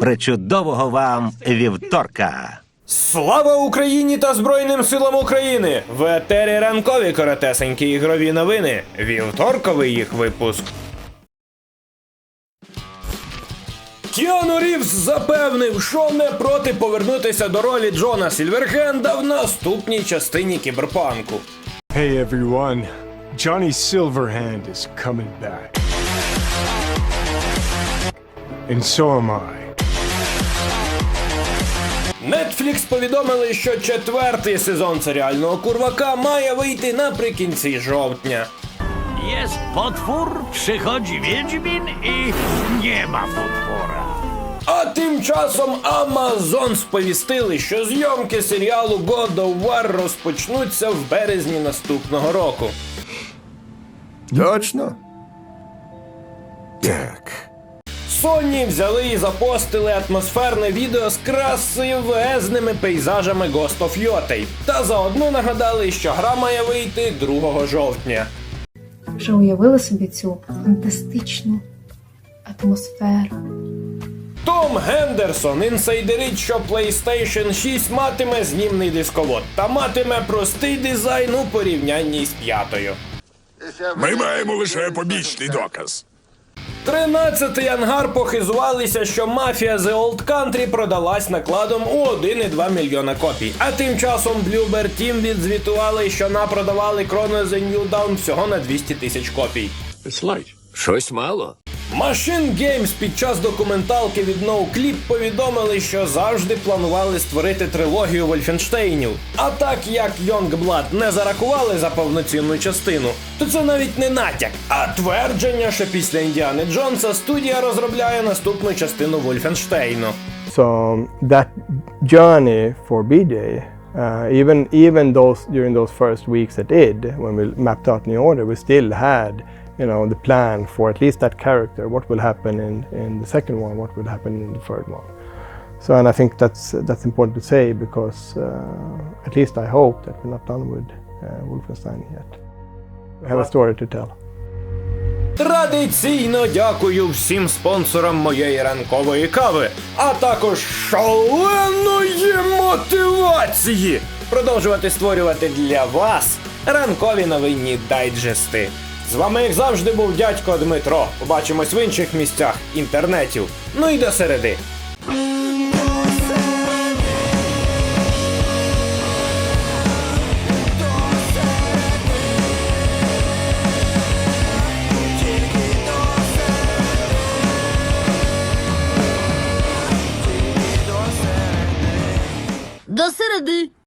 Причудового вам вівторка! Слава Україні та Збройним силам України! В етері ранкові коротесенькі ігрові новини. Вівторковий їх випуск. Кіану Рівз запевнив, що не проти повернутися до ролі Джона Сільверхенда в наступній частині кіберпанку. Hey everyone, Johnny Silverhand is coming back. And so am I. Netflix повідомили, що четвертий сезон серіального курвака має вийти наприкінці жовтня. Jest potwór, przychodzi Wiedźmin i nie ma potwora. А тим часом Amazon сповістили, що зйомки серіалу God of War розпочнуться в березні наступного року. Точно? Так. Sony взяли і запостили атмосферне відео з красивезними пейзажами Ghost of Yotei. Та заодно нагадали, що гра має вийти 2 жовтня. Вже уявили собі цю фантастичну атмосферу. Том Гендерсон інсайдерить, що PlayStation 6 матиме знімний дисковод та матиме простий дизайн у порівнянні з п'ятою. Ми маємо лише побічний доказ. 13-й ангар похизувалися, що мафія The Old Country продалась накладом у 1,2 мільйона копій. А тим часом Bluebird Team відзвітували, що напродавали Chrono The New Dawn всього на 200 тисяч копій. Щось мало. Machine Games під час документалки від NoClip повідомили, що завжди планували створити трилогію Вольфенштейнів. А так як Youngblood не зарахували за повноцінну частину, то це навіть не натяк, а твердження, що після Індіани Джонса студія розробляє наступну частину Вольфенштейну. So that journey for BJ, uh, even even those during those first weeks at id, when we mapped out New Order, we still had, you know, the plan for at least that character. What will happen in in the second one? What will happen in the third one? So, and I think that's that's important to say because uh, at least I hope that we're not done with uh, Wolfenstein yet. We have a story to tell. Традиційно дякую всім спонсорам моєї ранкової кави, а також шаленої мотивації продовжувати створювати для вас ранкові новинні дайджести. З вами, як завжди, був дядько Дмитро. Побачимось в інших місцях інтернетів. Ну і до середи. До середи.